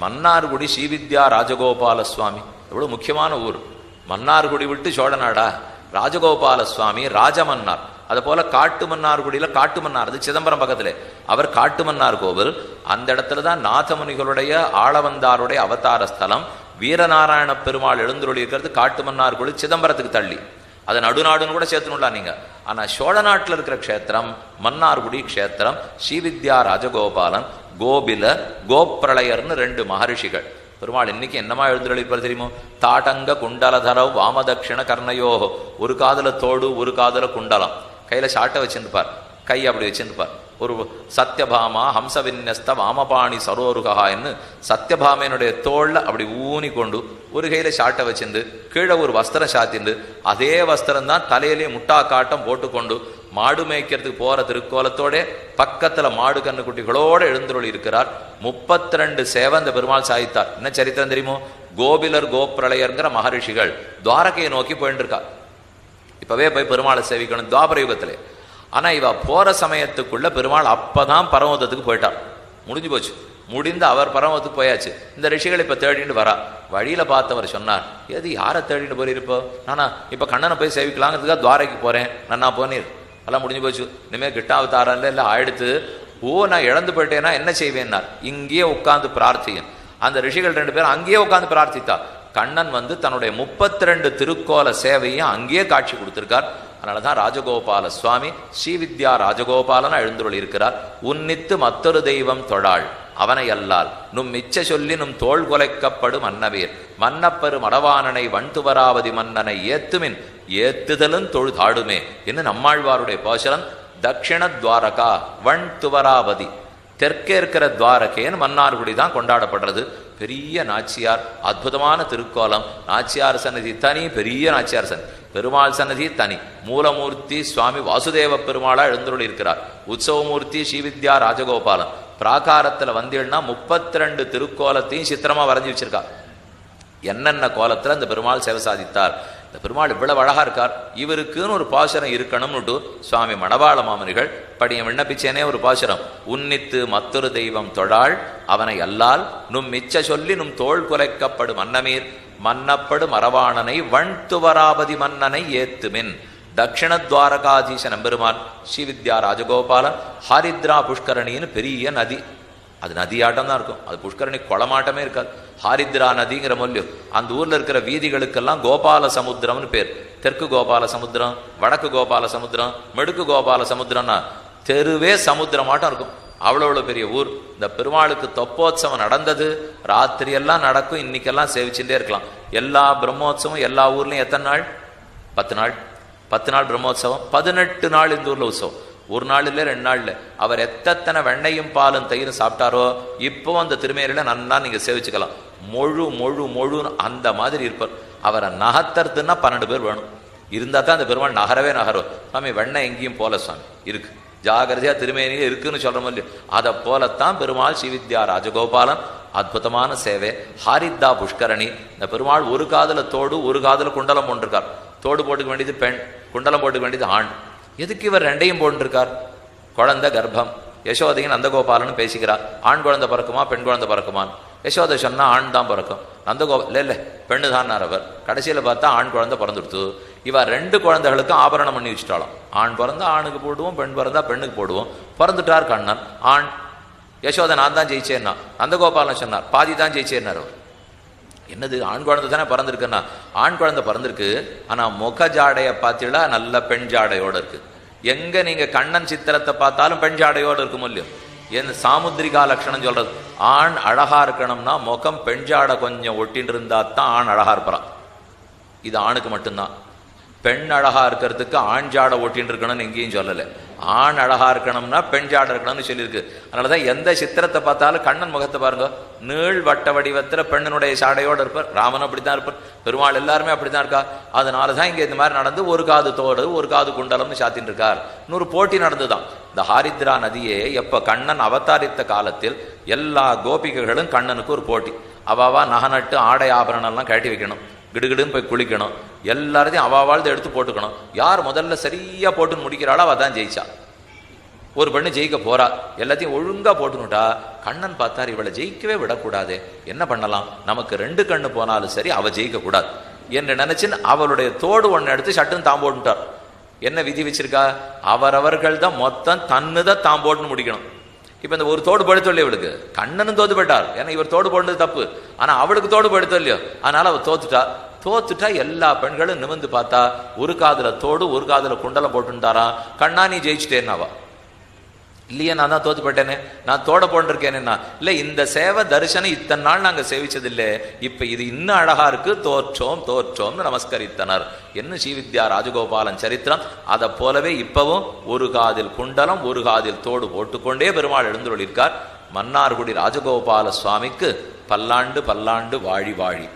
மன்னார்குடி ஸ்ரீவித்யா ராஜகோபால சுவாமி எவ்வளோ முக்கியமான ஊர். மன்னார்குடி விட்டு சோழநாடா ராஜகோபால சுவாமி ராஜமன்னார். அது போல காட்டு மன்னார்குடியில் காட்டு மன்னார். அது சிதம்பரம் பக்கத்தில். அவர் காட்டு மன்னார் கோவில். அந்த இடத்துல தான் நாதமுனிகளுடைய ஆளவந்தாருடைய அவதார ஸ்தலம். வீரநாராயண பெருமாள் எழுந்துருளி இருக்கிறது காட்டு மன்னார்குடி சிதம்பரத்துக்கு தள்ளி. அதை நடுநாடுன்னு கூட சேர்த்துனுலாம் நீங்க. ஆனா சோழ நாட்டில் இருக்கிற க்ஷேத்திரம் மன்னார்குடி க்ஷேத்திரம் ஸ்ரீவித்யா ராஜகோபாலன் கோபில கோப்பிரளயர்னு ரெண்டு மகரிஷிகள். பெருமாள் இன்னைக்கு என்னமா எழுந்துருளிப்பார் தெரியுமோ? தாட்டங்க குண்டலதரவ் வாமதக்ஷிண கர்ணயோ. ஒரு காதல தோடு ஒரு காதல குண்டலம். கையில சாட்டை வச்சிருப்பார் கை அப்படி வச்சிருப்பார் ஒரு சத்யபாமா ஹம்சவின்யஸ்த வாமபாணி சரோருகான்னு சத்யபாமையனுடைய தோளில் அப்படி ஊனி கொண்டு ஒரு கையில ஷாட்டை வச்சிருந்து கீழே ஒரு வஸ்திரம் சாத்திண்டு அதே வஸ்திரம் தான் தலையிலேயே முட்டா காட்டம் போட்டுக்கொண்டு மாடு மேய்க்கிறதுக்கு போற திருக்கோலத்தோட பக்கத்துல மாடு கண்ணுக்குட்டிகளோடு எழுந்துருளி இருக்கிறார். முப்பத்தி ரெண்டு சேவை அந்த பெருமாள் சாதித்தார் என்ன சரித்திரம் தெரியுமோ? கோபிலர் கோப்பிரளயர்ங்கிற மகரிஷிகள் துவாரகையை நோக்கி போயிட்டு இருக்கா இப்பவே போய் பெருமாளை சேவிக்கணும் துவாபர யுகத்திலே. ஆனால் இவ போகிற சமயத்துக்குள்ளே பெருமாள் அப்போ தான் பரமதத்துக்கு போயிட்டார் முடிஞ்சு போச்சு. முடிந்து அவர் பரமத்துக்கு போயாச்சு. இந்த ரிஷிகள் இப்போ தேடிட்டு வரா. வழியில் பார்த்தவர் சொன்னார் எது யாரை தேடிட்டு போயிருப்போ நானா இப்போ கண்ணனை போய் சேவிக்கலாங்கிறதுக்காக துவாரைக்கு போகிறேன் நன்னா போனீர். எல்லாம் முடிஞ்சு போச்சு. இனிமேல் கிட்டாவதாரில் எல்லாம் ஆயிடுத்து ஓ நான் இழந்து போயிட்டேன்னா என்ன செய்வேன்னார். இங்கேயே உட்காந்து பிரார்த்தியும் அந்த ரிஷிகள் ரெண்டு பேரும் அங்கேயே உட்காந்து பிரார்த்தித்தா. கண்ணன் வந்து தன்னுடைய முப்பத்தி ரெண்டு திருக்கோல சேவையும் அங்கேயே காட்சி கொடுத்திருக்கார். அதனாலதான் ராஜகோபால சுவாமி ஸ்ரீவித்யா ராஜகோபாலனா எழுந்துருள் இருக்கிறார். உன்னித்து மற்றொரு தெய்வம் தொழாள் அவனை அல்லால் நும் மிச்ச சொல்லி நும் தோள் கொலைக்கப்படும் மன்னவீர். மன்னப்பெரு மடவானனை வண்துவராவதி மன்னனை ஏத்துமின் ஏத்துதலும் தொழுதாடுமே என்று நம்மாழ்வாருடைய பாசனம் தட்சிண துவாரகா வண் துவராவதி தெற்கே இருக்கிற துவாரகேன்னு மன்னார்குடி தான் கொண்டாடப்படுறது. பெரிய நாச்சியார் அற்புதமான திருக்கோலம். நாச்சியார் சன்னதி தனி பெரிய நாச்சியார் சன்னதி. பெருமாள் சன்னதி தனி. மூலமூர்த்தி சுவாமி வாசுதேவ பெருமாளா எழுந்துள்ள இருக்கிறார் உற்சவமூர்த்தி ஸ்ரீவித்யா ராஜகோபாலன். பிராகாரத்துல வந்தீங்கன்னா முப்பத்தி ரெண்டு திருக்கோலத்தையும் சித்திரமா வரைஞ்சி வச்சிருக்கா. என்னென்ன கோலத்துல அந்த பெருமாள் சேவை சாதித்தார். இந்த பெருமாள் இவ்வளவு அழகா இருக்கார். இவருக்குன்னு ஒரு பாசுரம் இருக்கணும்னுட்டு சுவாமி மணவாள மாமனிகள் படிய விண்ணப்பிச்சேனே ஒரு பாசுரம். உன்னித்து மற்றொரு தெய்வம் தொழாள் அவனை அல்லால் நும் மிச்ச சொல்லி நும் தோள் குலைக்கப்படும் மன்னமீர். மன்னப்படு மரவாணனை வண்துவராபதி மன்னனை ஏத்துமின். தட்சிண துவாரகாதீச நம்பெருமான் ஸ்ரீவித்யா ராஜகோபாலன் ஹரித்ரா புஷ்கரணின்னு பெரிய நதி. அது நதியாட்டம் தான் இருக்கும். அது புஷ்கரணி குளமாட்டமே இருக்காது. ஹாரித்ரா நதிங்கிற மொழியும் அந்த ஊரில் இருக்கிற வீதிகளுக்கெல்லாம் கோபால சமுத்திரம்னு பேர். தெற்கு கோபால சமுத்திரம் வடக்கு கோபால சமுத்திரம் மெடுக்கு கோபால சமுத்திரம்னா தெருவே சமுத்திரமாட்டம் இருக்கும். அவ்வளோ அவ்வளோ பெரிய ஊர். இந்த பெருமாளுக்கு தொப்போத்சவம் நடந்தது. ராத்திரியெல்லாம் நடக்கும். இன்னைக்கெல்லாம் சேவிச்சுட்டே இருக்கலாம். எல்லா பிரம்மோத்சவம் எல்லா ஊர்லேயும் எத்தனை நாள்? பத்து நாள். பத்து நாள் பிரம்மோத்சவம். பதினெட்டு நாள் இந்த ஊரில் உற்சவம். ஒரு நாள் இல்லை ரெண்டு நாள் இல்லை அவர் எத்தனை வெண்ணையும் பாலும் தயிரும் சாப்பிட்டாரோ இப்போ அந்த திருமேனில நல்லா நீங்க சேவிச்சுக்கலாம். மொழு மொழு மொழுன்னு அந்த மாதிரி இருப்பார். அவரை நகர்த்துறதுன்னா பன்னெண்டு பேர் வேணும். இருந்தால் தான் அந்த பெருமாள் நகரவே நகரும். சுவாமி வெண்ணெய் எங்கேயும் போல சுவாமி. இருக்கு. ஜாகிரதையா திருமேனியே இருக்குன்னு சொல்ற மாதிரி. அதை போலத்தான் பெருமாள் ஸ்ரீவித்யா ராஜகோபாலன் அற்புதமான சேவை. ஹாரித்தா புஷ்கரணி. இந்த பெருமாள் ஒரு காதல தோடு ஒரு காதல குண்டலம் போட்டிருக்கார் தோடு போட்டுக்க வேண்டியது பெண் குண்டலம் போட்டுக்க வேண்டியது ஆண். எதுக்கு இவர் ரெண்டையும் போன்றிருக்கார் குழந்தை கர்ப்பம். யசோதையும் நந்தகோபாலனும் பேசிக்கிறார் ஆண் குழந்தை பிறக்குமா பெண் குழந்தை பிறக்குமான்னு. யசோதை சொன்னா ஆண் தான் பிறக்கும். நந்தகோபால் இல்லை இல்லை பெண்ணு தான் அவர். கடைசியில் பார்த்தா ஆண் குழந்தை பிறந்துடுத்து. இவர் ரெண்டு குழந்தைகளுக்கும் ஆபரணம் பண்ணி வச்சுட்டாலும் ஆண் பிறந்தா ஆணுக்கு போடுவோம் பெண் பிறந்தா பெண்ணுக்கு போடுவோம். பிறந்துட்டார் கண்ணன். ஆண் யசோதை நான் தான் ஜெயிச்சேன்னா. நந்தகோபாலன் சொன்னார் பாதி தான் ஜெயிச்சேன்னார் அவர். என்னது ஆண் குழந்தை தானே பிறந்திருக்குன்னா? ஆண் குழந்தை பிறந்திருக்கு ஆனால் முக ஜாடையை பார்த்தீங்களா நல்ல பெண் ஜாடையோடு இருக்கு. எங்க நீங்க கண்ணன் சித்திரத்தை பார்த்தாலும் பெண் ஜாடையோடு இருக்கும் இல்லையோ? என் சாமுத்திரிகா லட்சணம் சொல்றது. ஆண் அழகா இருக்கணும்னா முகம் பெண் ஜாடை கொஞ்சம் ஒட்டின்னு இருந்தா தான் ஆண் அழகா இருப்பான் இது ஆணுக்கு மட்டும்தான். பெண் அழகா இருக்கிறதுக்கு ஆண் ஜாடை ஒட்டின்னு இருக்கணும்னு எங்கேயும் சொல்லலை. ஆண் அழகா இருக்கணும்னா பெண் ஜாடை இருக்கணும்னு சொல்லியிருக்கு. அதனாலதான் எந்த சித்திரத்தை பார்த்தாலும் கண்ணன் முகத்தை பாருங்க. நீள் வட்ட வடிவத்துல பெண்ணனுடைய சாடையோடு இருப்பார். ராமன் அப்படித்தான் இருப்பார். பெருமாள் எல்லாருமே அப்படித்தான் இருக்கா. அதனாலதான் இங்க இந்த மாதிரி நடந்து ஒரு காது தோடு ஒரு காது குண்டலம்னு சாத்தின்னு இருக்கார். இன்னொரு போட்டி நடந்துதான். இந்த ஹாரித்ரா நதியே எப்ப கண்ணன் அவதாரித்த காலத்தில் எல்லா கோபிகைகளும் கண்ணனுக்கு ஒரு போட்டி. அவாவா நகநட்டு ஆடை ஆபரணம் எல்லாம் கட்டி வைக்கணும். கிடுகிடுன்னு போய் குளிக்கணும். எல்லாரையும் அவ வாழ்ந்து எடுத்து போட்டுக்கணும். யார் முதல்ல சரியா போட்டு முடிக்கிறாளோ அவள் தான் ஜெயிச்சா. ஒரு பெண்ணு ஜெயிக்க போறா. எல்லாத்தையும் ஒழுங்காக போட்டுனுட்டா. கண்ணன் பார்த்தார் இவளை ஜெயிக்கவே விடக்கூடாது. என்ன பண்ணலாம்? நமக்கு ரெண்டு கண்ணு போனாலும் சரி அவள் ஜெயிக்கக்கூடாது. என்று நினைச்சுன்னு அவளுடைய தோடு ஒன்று எடுத்து சட்டுன்னு தாம் போட்டுட்டார். என்ன விதி வச்சிருக்கா? அவரவர்கள் தான் மொத்தம் தன்னு தான் தாம் போட்டுன்னு முடிக்கணும். இப்ப இந்த ஒரு தோடு படுத்தோ இல்லையோ இவளுக்கு. கண்ணனும் தோத்து போயிட்டார். ஏன்னா இவர் தோடு போடுறது தப்பு. ஆனா அவளுக்கு தோடு படுத்தோ இல்லையோ. அதனால அவ தோத்துட்டா. தோத்துட்டா எல்லா பெண்களும் நிமிந்து பார்த்தா ஒரு காதில் தோடு ஒரு காதில் குண்டலம் போட்டுட்டாரா கண்ணா நீ ஜெயிச்சுட்டேன்னாவா? இல்லையே நான் தான் தோத்து நான் தோட போண்டிருக்கேனேன்னா இல்லை இந்த சேவை தரிசனம் இத்தனை நாள் நாங்கள் சேவிச்சதில்லை. இப்போ இது இன்னும் அழகா இருக்கு. தோற்றோம் தோற்றோம்னு நமஸ்கரித்தனர். என்ன ஸ்ரீவித்யா ராஜகோபாலன் சரித்திரம்? அதை போலவே இப்பவும் ஒரு காதில் குண்டலம் ஒரு காதில் தோடு போட்டுக்கொண்டே பெருமாள் எழுந்துள்ளிருக்கார் மன்னார்குடி ராஜகோபால சுவாமிக்கு பல்லாண்டு பல்லாண்டு வாழி வாழி.